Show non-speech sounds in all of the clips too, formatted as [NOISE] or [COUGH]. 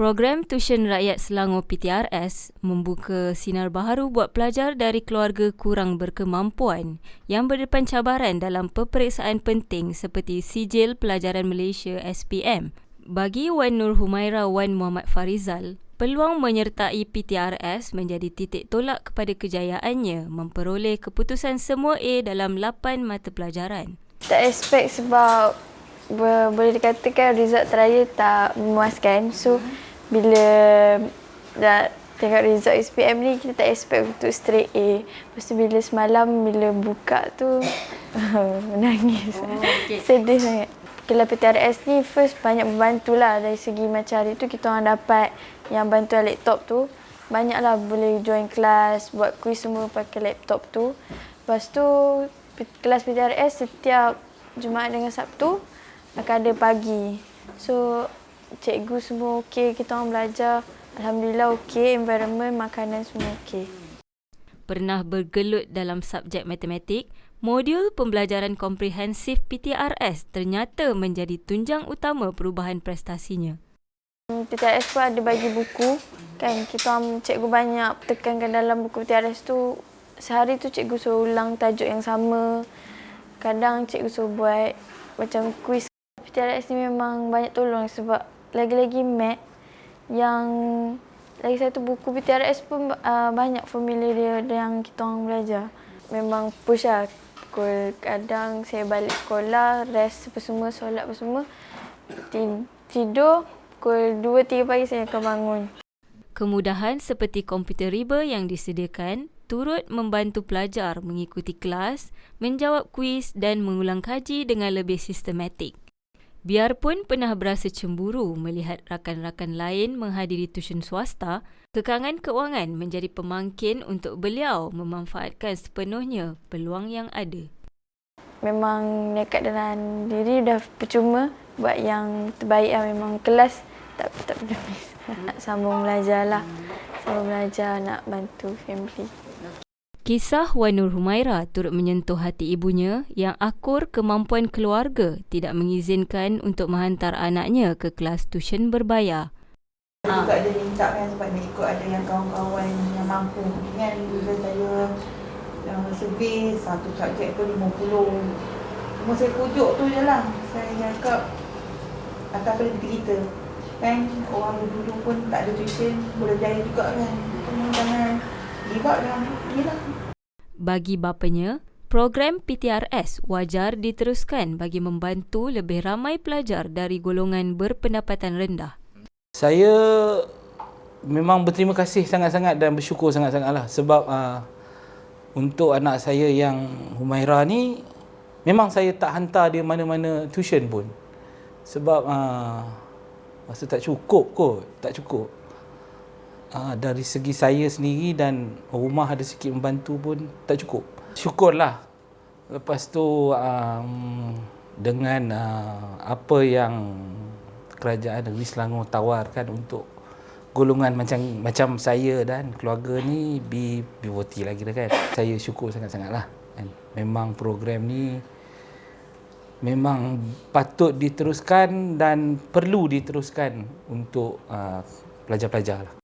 Program Tuition Rakyat Selangor PTRS membuka sinar baharu buat pelajar dari keluarga kurang berkemampuan yang berdepan cabaran dalam peperiksaan penting seperti Sijil Pelajaran Malaysia SPM. Bagi Wan Nur Humaira Wan Muhammad Farizal, peluang menyertai PTRS menjadi titik tolak kepada kejayaannya memperoleh keputusan semua A dalam 8 mata pelajaran. Tak expect sebab boleh dikatakan result terakhir tak memuaskan. So bila dah tengok result SPM ni kita tak expect untuk straight A. Lepas tu bila semalam bila buka tu [LAUGHS] menangis. Oh, okay. Sedih sangat. Kelas PTRS ni first banyak membantu lah dari segi macam hari tu kita orang dapat yang bantuan laptop tu. Banyak lah boleh join kelas, buat quiz semua pakai laptop tu. Lepas tu kelas PTRS setiap Jumaat dengan Sabtu akan ada pagi. So cikgu semua okey, kita orang belajar alhamdulillah okey, environment, makanan semua okey. Pernah bergelut dalam subjek matematik, modul pembelajaran komprehensif PTRS ternyata menjadi tunjang utama perubahan prestasinya. PTRS pun ada bagi buku, kan kita orang cikgu banyak tekankan dalam buku PTRS tu sehari tu cikgu suruh ulang tajuk yang sama. Kadang cikgu suruh buat macam kuis. PTRS ni memang banyak tolong sebab lagi-lagi mat yang lagi satu buku PTRS pun uh, banyak familiar dia yang kita orang belajar. Memang push lah. Pukul kadang saya balik sekolah, rest apa semua, solat apa semua. Tidur, pukul 2-3 pagi saya akan bangun. Kemudahan seperti komputer riba yang disediakan turut membantu pelajar mengikuti kelas, menjawab kuis dan mengulang kaji dengan lebih sistematik. Biarpun pernah berasa cemburu melihat rakan-rakan lain menghadiri tuition swasta, kekangan keuangan menjadi pemangkin untuk beliau memanfaatkan sepenuhnya peluang yang ada. Memang nekat dalam diri dah percuma buat yang terbaik lah. Memang kelas tak tak pernah miss. [LAUGHS] Nak sambung belajar lah. Sambung belajar nak bantu family. Kisah Wan Nur Humaira turut menyentuh hati ibunya yang akur kemampuan keluarga tidak mengizinkan untuk menghantar anaknya ke kelas tuition berbayar. Saya juga ada minta kan sebab nak ikut ada yang kawan-kawan yang mampu. Kan bila saya yang survey satu subjek pun 50 Cuma saya pujuk tu je lah. Saya cakap Atas pada kita. Kan orang dulu pun tak ada tuition Boleh jaya juga kan. Jangan up dalam ni lah bagi bapanya, program PTRS wajar diteruskan bagi membantu lebih ramai pelajar dari golongan berpendapatan rendah. Saya memang berterima kasih sangat-sangat dan bersyukur sangat-sangatlah sebab uh, untuk anak saya yang Humaira ni memang saya tak hantar dia mana-mana tuition pun. Sebab uh, rasa tak cukup kot, tak cukup uh, dari segi saya sendiri dan rumah ada sikit membantu pun tak cukup. Syukurlah. Lepas tu um, dengan uh, apa yang kerajaan negeri Selangor tawarkan untuk golongan macam macam saya dan keluarga ni be BOT lagi dah kan. Saya syukur sangat-sangatlah. Kan. Memang program ni memang patut diteruskan dan perlu diteruskan untuk uh, pelajar-pelajar lah.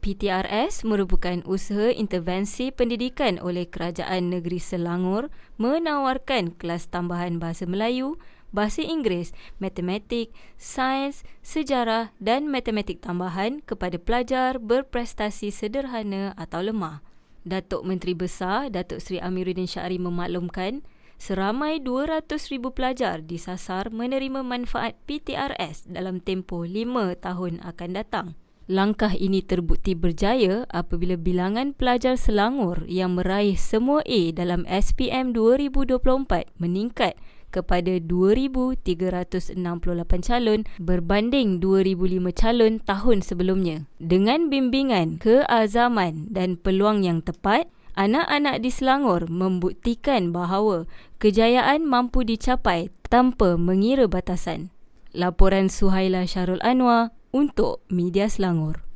PTRS merupakan usaha intervensi pendidikan oleh Kerajaan Negeri Selangor menawarkan kelas tambahan Bahasa Melayu, Bahasa Inggeris, Matematik, Sains, Sejarah dan Matematik tambahan kepada pelajar berprestasi sederhana atau lemah. Datuk Menteri Besar Datuk Seri Amiruddin Syari memaklumkan seramai 200,000 pelajar disasar menerima manfaat PTRS dalam tempoh 5 tahun akan datang. Langkah ini terbukti berjaya apabila bilangan pelajar Selangor yang meraih semua A dalam SPM 2024 meningkat kepada 2,368 calon berbanding 2,005 calon tahun sebelumnya. Dengan bimbingan, keazaman dan peluang yang tepat, anak-anak di Selangor membuktikan bahawa kejayaan mampu dicapai tanpa mengira batasan. Laporan Suhaila Syarul Anwar untuk Media Selangor.